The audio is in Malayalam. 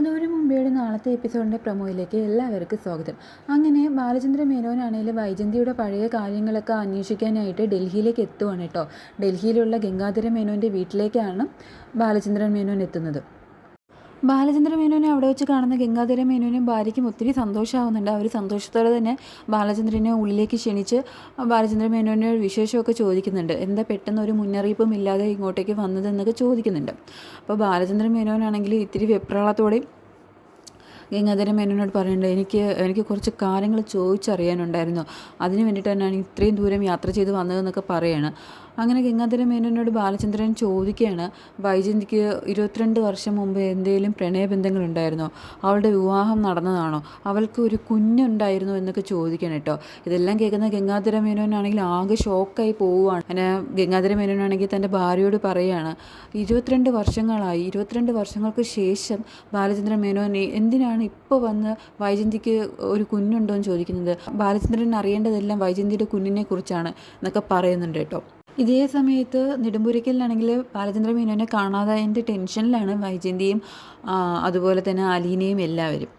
കാലദൂരം മുമ്പേയുടെ നാളത്തെ എപ്പിസോഡിന്റെ പ്രൊമോയിലേക്ക് എല്ലാവർക്കും സ്വാഗതം. അങ്ങനെ ബാലചന്ദ്ര മേനോനാണെങ്കിൽ വൈജന്തിയുടെ പഴയ കാര്യങ്ങളൊക്കെ അന്വേഷിക്കാനായിട്ട് ഡൽഹിയിലേക്ക് എത്തുവാണ് കേട്ടോ. ഡൽഹിയിലുള്ള ഗംഗാധര മേനോന്റെ വീട്ടിലേക്കാണ് ബാലചന്ദ്രൻ മേനോൻ എത്തുന്നത്. ബാലചന്ദ്ര മേനോനെ അവിടെ വെച്ച് കാണുന്ന ഗംഗാധര മേനോനും ഭാര്യയ്ക്കും ഒത്തിരി സന്തോഷമാവുന്നുണ്ട് അവർ സന്തോഷത്തോടെ തന്നെ ബാലചന്ദ്രനെ ഉള്ളിലേക്ക് ക്ഷണിച്ച് ബാലചന്ദ്ര മേനോനെ വിശേഷമൊക്കെ ചോദിക്കുന്നുണ്ട്. എന്താ പെട്ടെന്ന് ഒരു മുന്നറിയിപ്പും ഇല്ലാതെ ഇങ്ങോട്ടേക്ക് വന്നതെന്നൊക്കെ ചോദിക്കുന്നുണ്ട്. അപ്പോൾ ബാലചന്ദ്ര മേനോനാണെങ്കിൽ ഇത്തിരി വെപ്രാളത്തോടെയും ഗംഗാധര മേനോനോട് പറയുന്നുണ്ട് എനിക്ക് എനിക്ക് കുറച്ച് കാര്യങ്ങൾ ചോദിച്ചറിയാനുണ്ടായിരുന്നു. അതിന് വേണ്ടിയിട്ട് തന്നെയാണ് ഇത്രയും ദൂരം യാത്ര ചെയ്ത് വന്നതെന്നൊക്കെ പറയാണ്. അങ്ങനെ ഗംഗാധര മേനോനോട് ബാലചന്ദ്രൻ ചോദിക്കുകയാണ് വൈജന്തിക്ക് ഇരുപത്തിരണ്ട് വർഷം മുമ്പ് എന്തെങ്കിലും പ്രണയബന്ധങ്ങളുണ്ടായിരുന്നോ? അവളുടെ വിവാഹം നടന്നതാണോ? അവൾക്ക് ഒരു കുഞ്ഞുണ്ടായിരുന്നോ എന്നൊക്കെ ചോദിക്കണം കേട്ടോ. ഇതെല്ലാം കേൾക്കുന്ന ഗംഗാധര മേനോനാണെങ്കിൽ ആകെ ഷോക്കായി പോവുകയാണ്. അങ്ങനെ ഗംഗാധര മേനോനാണെങ്കിൽ തന്റെ ഭാര്യയോട് പറയുകയാണ് ഇരുപത്തിരണ്ട് വർഷങ്ങളായി ഇരുപത്തിരണ്ട് വർഷങ്ങൾക്ക് ശേഷം ബാലചന്ദ്രൻ മേനോൻ എന്തിനാണ് ഇപ്പോൾ വന്ന് വൈജന്തിക്ക് ഒരു കുഞ്ഞുണ്ടോ എന്ന് ചോദിക്കുന്നത്. ബാലചന്ദ്രൻ അറിയേണ്ടതെല്ലാം വൈജന്തിയുടെ കുഞ്ഞിനെ കുറിച്ചാണ് എന്നൊക്കെ പറയുന്നുണ്ട് കേട്ടോ. ഇതേ സമയത്ത് നെടുമ്പുരയ്ക്കലിലാണെങ്കിൽ ബാലചന്ദ്ര മീനോനെ കാണാതായതിന്റെ ടെൻഷനിലാണ് വൈജന്തിയും അതുപോലെ തന്നെ അലീനയും എല്ലാവരും.